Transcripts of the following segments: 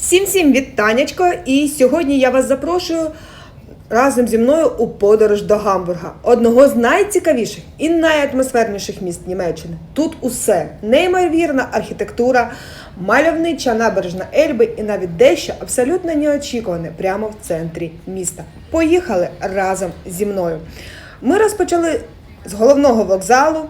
Всім всім вітанечко! І сьогодні я вас запрошую разом зі мною у подорож до Гамбурга, одного з найцікавіших і найатмосферніших міст Німеччини. Тут усе неймовірна архітектура, мальовнича набережна Ельби і навіть дещо абсолютно неочікуване прямо в центрі міста. Поїхали разом зі мною. Ми розпочали з головного вокзалу.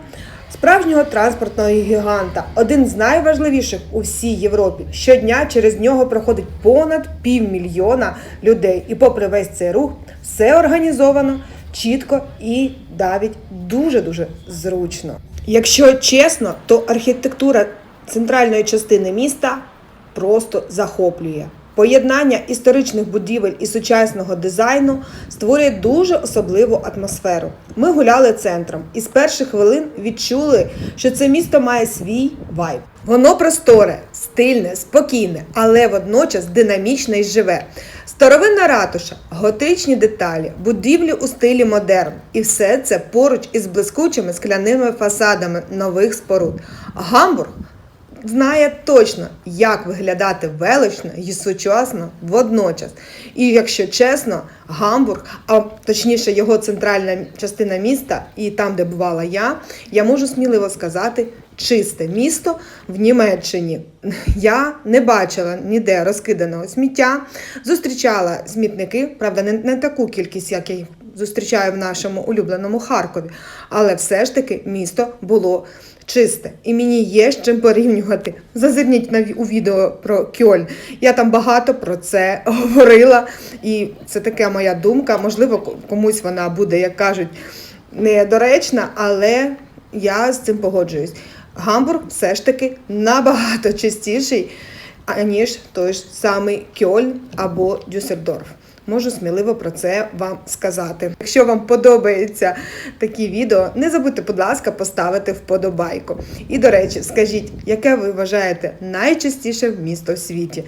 Справжнього транспортного гіганта, один з найважливіших у всій Європі. Щодня через нього проходить понад півмільйона людей. І попри весь цей рух, все організовано, чітко і навіть дуже-дуже зручно. Якщо чесно, то архітектура центральної частини міста просто захоплює. Поєднання історичних будівель і сучасного дизайну створює дуже особливу атмосферу. Ми гуляли центром і з перших хвилин відчули, що це місто має свій вайб. Воно просторе, стильне, спокійне, але водночас динамічне і живе. Старовинна ратуша, готичні деталі, будівлі у стилі модерн. І все це поруч із блискучими скляними фасадами нових споруд. Гамбург знає точно, як виглядати велично і сучасно водночас. І якщо чесно, Гамбург, а точніше його центральна частина міста, і там, де бувала я, я можу сміливо сказати. Чисте місто в Німеччині. Я не бачила ніде розкиданого сміття, зустрічала смітники, правда, не, не таку кількість, як я зустрічаю в нашому улюбленому Харкові, але все ж таки місто було чисте. І мені є з чим порівнювати. Зазирніть на у відео про Кьольн. Я там багато про це говорила, і це така моя думка. Можливо, комусь вона буде, як кажуть, недоречна, але я з цим погоджуюсь. Гамбург все ж таки набагато чистіший, аніж той ж самий Кьольн або Дюссельдорф. Можу сміливо про це вам сказати. Якщо вам подобаються такі відео, не забудьте, будь ласка, поставити вподобайку. І до речі, скажіть, яке ви вважаєте найчастіше місто в світі?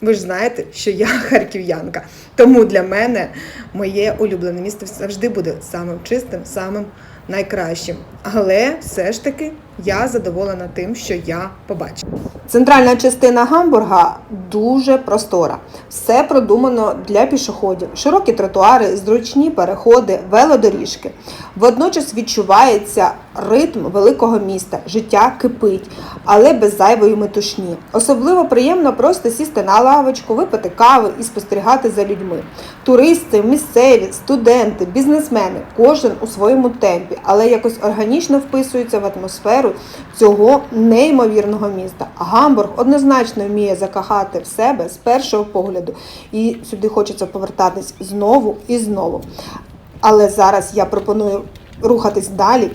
Ви ж знаєте, що я харків'янка, тому для мене моє улюблене місто завжди буде самим чистим, самим найкращим. Але все ж таки я задоволена тим, що я побачила. Центральна частина Гамбурга дуже простора. Все продумано для пішоходів, широкі тротуари, зручні переходи, велодоріжки. Водночас відчувається ритм великого міста, життя кипить, але без зайвої метушні. Особливо приємно просто сісти на лавочку, випити кави і спостерігати за людьми. Туристи, місцеві, студенти, бізнесмени, кожен у своєму темпі, але якось органічно вписується в атмосферу цього неймовірного міста. Гамбург однозначно вміє закохати в себе з першого погляду, і сюди хочеться повертатись знову і знову. Але зараз я пропоную рухатись далі.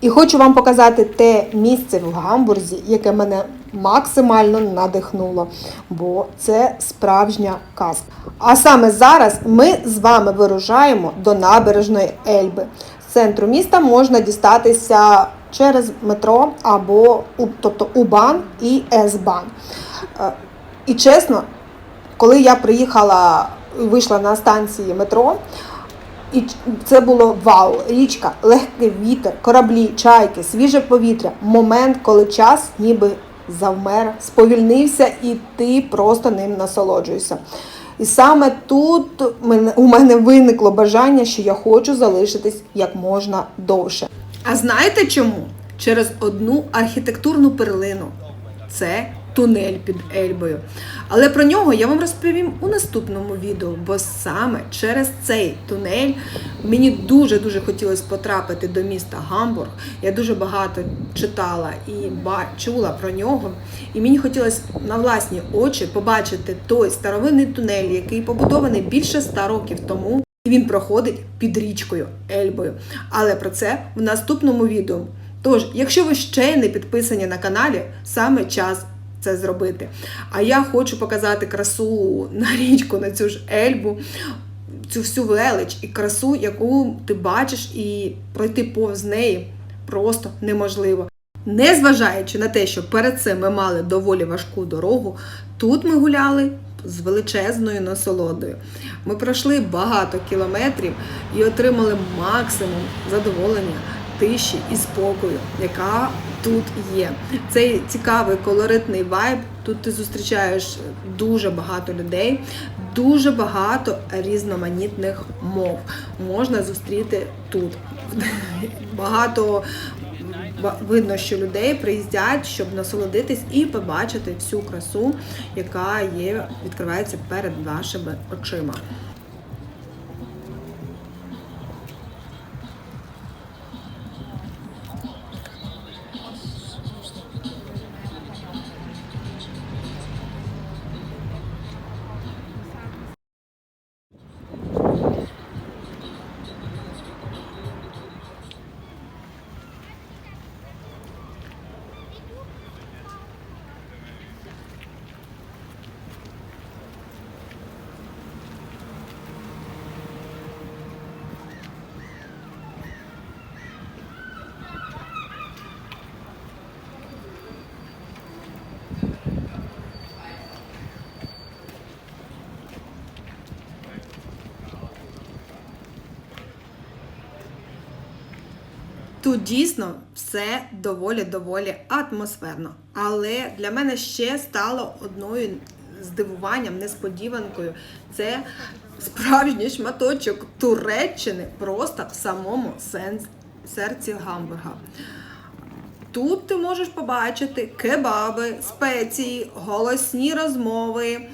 І хочу вам показати те місце в Гамбурзі, яке мене максимально надихнуло, бо це справжня казка. А саме зараз ми з вами вирушаємо до набережної Ельби. Центру міста можна дістатися через метро або тобто У-Бан і С-Бан. Е, І чесно, коли я приїхала і вийшла на станції метро, і це було вау, річка, легкий вітер, кораблі, чайки, свіже повітря. Момент, коли час ніби завмер, сповільнився, і ти просто ним насолоджуєшся. І саме тут у мене виникло бажання, що я хочу залишитись як можна довше. А знаєте чому? Через одну архітектурну перлину. Це тунель під Ельбою. Але про нього я вам розповім у наступному відео, бо саме через цей тунель мені дуже-дуже хотілося потрапити до міста Гамбург. Я дуже багато читала і чула про нього. І мені хотілося на власні очі побачити той старовинний тунель, який побудований більше ста років тому. І він проходить під річкою Ельбою. Але про це в наступному відео. Тож, якщо ви ще не підписані на каналі, саме час це зробити. А я хочу показати красу на річку, на цю ж Ельбу, цю всю велич і красу, яку ти бачиш, і пройти повз неї просто неможливо. Незважаючи на те, що перед цим ми мали доволі важку дорогу, тут ми гуляли з величезною насолодою. Ми пройшли багато кілометрів і отримали максимум задоволення, тиші і спокою, яка тут є. Цей цікавий колоритний вайб Тут ти зустрічаєш дуже багато людей, дуже багато різноманітних мов можна зустріти тут. Багато видно, що людей приїздять, щоб насолодитись і побачити всю красу, яка є, відкривається перед вашими очима. Тут дійсно все доволі доволі атмосферно. Але для мене ще стало одною здивуванням, несподіванкою. Це справжній шматочок Туреччини просто в самому сенс- серці гамбурга. Тут ти можеш побачити кебаби, спеції, голосні розмови,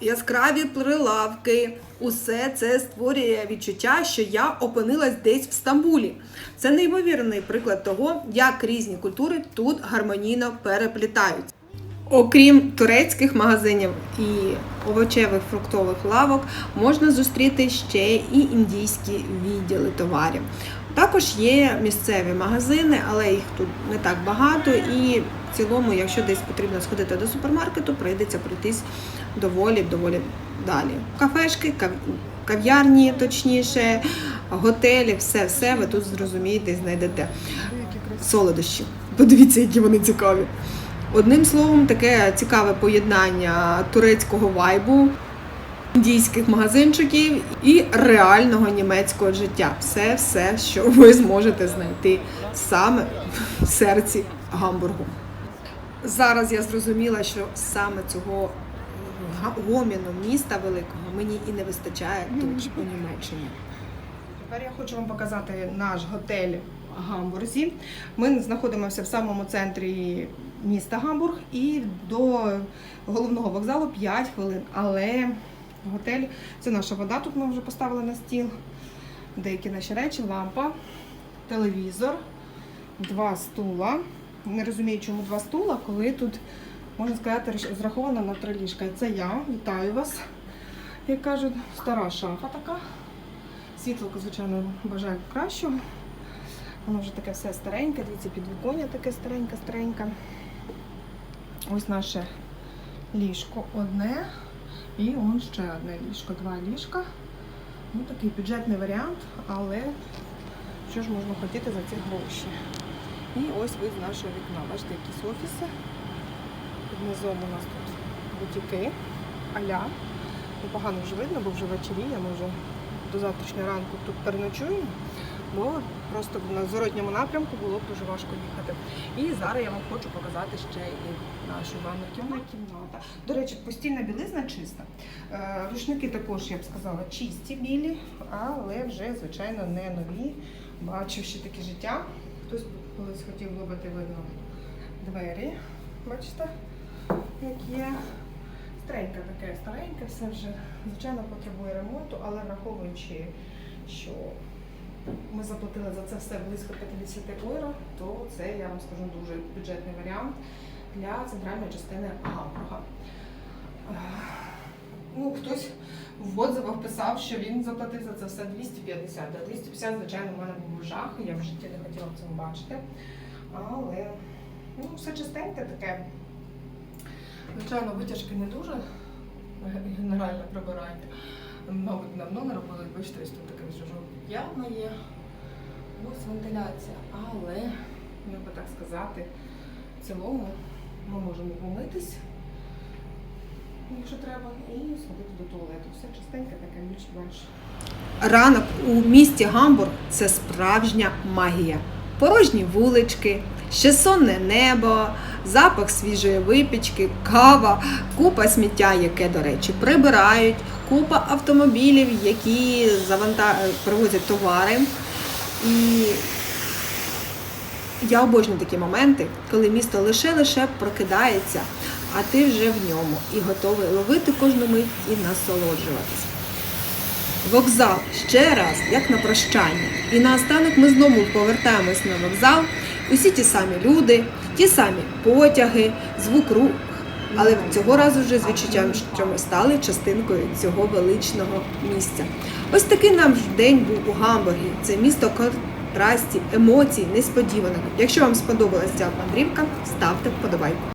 яскраві прилавки. Усе це створює відчуття, що я опинилась десь в Стамбулі. Це неймовірний приклад того, як різні культури тут гармонійно переплітаються. Окрім турецьких магазинів і овочевих фруктових лавок, можна зустріти ще і індійські відділи товарів. Також є місцеві магазини, але їх тут не так багато. І в цілому, якщо десь потрібно сходити до супермаркету, прийдеться пройтись доволі доволі далі. Кафешки, кав- кав'ярні, точніше, готелі, все, все ви тут зрозумієте і знайдете солодощі. Подивіться, які вони цікаві. Одним словом, таке цікаве поєднання турецького вайбу, індійських магазинчиків і реального німецького життя. Все, все, що ви зможете знайти саме в серці Гамбургу. Зараз я зрозуміла, що саме цього гоміну міста великого мені і не вистачає тут у Німеччині. Тепер я хочу вам показати наш готель в Гамбурзі. Ми знаходимося в самому центрі міста Гамбург і до головного вокзалу 5 хвилин. Але готель це наша вода. Тут ми вже поставили на стіл. Деякі наші речі, лампа, телевізор, два стула. Не розумію, чому два стула, коли тут, можна сказати, зраховано на три ліжка. Це я. Вітаю вас. Як кажуть, стара шафа така. Світло, звичайно, бажаю кращого. Воно вже таке все стареньке, дивіться, підвіконня таке стареньке, стареньке. Ось наше ліжко одне. І он ще одне ліжко, два ліжка. Ну, такий бюджетний варіант, але що ж можна хотіти за ці гроші? І ось вид з нашого вікна. Бачите, якісь офіси. Під у нас тут бутіки, аля. Ну, погано вже видно, бо вже вечеріння, ми вже до завтрашнього ранку тут переночуємо, бо просто на зворотньому напрямку було б дуже важко їхати. І зараз я вам хочу показати ще і нашу ванну кімната. До речі, постільна білизна чиста. Е, Рушники також, я б сказала, чисті білі, але вже, звичайно, не нові. Бачив ще таке життя. Хтось колись хотів вибити видно двері. Бачите, як є. Стареньке таке, стареньке, все вже, звичайно, потребує ремонту, але враховуючи, що ми заплатили за це все близько 50 євро, то це, я вам скажу, дуже бюджетний варіант для центральної частини Гамбурга. Ну, хтось в отзивах писав, що він заплатив за це все 250. Да, 250, звичайно, в мене був жах, я в житті не хотіла в бачити. Але ну, все чистеньке таке. Звичайно, витяжки не дуже генеральне прибирання. Мабуть, давно не робили, бачите, ось тут таке вже п'ятна є. Ось вентиляція. Але, як би так сказати, в цілому ми можемо помитись, якщо треба, і сходити до туалету. Все чистеньке, таке більш-менш. Ранок у місті Гамбург це справжня магія. Порожні вулички, ще сонне небо, запах свіжої випічки, кава, купа сміття, яке, до речі, прибирають, купа автомобілів, які заванта... привозять товари. І я обожнюю такі моменти, коли місто лише-лише прокидається, а ти вже в ньому і готовий ловити кожну мить і насолоджуватися. Вокзал ще раз, як на прощання. І наостанок ми знову повертаємось на вокзал. Усі ті самі люди, ті самі потяги, звук рух. Але цього разу вже з відчуттям, що ми стали частинкою цього величного місця. Ось такий наш день був у Гамбургі. Це місто контрастів, емоцій, несподіванок. Якщо вам сподобалася ця мандрівка, ставте вподобайку.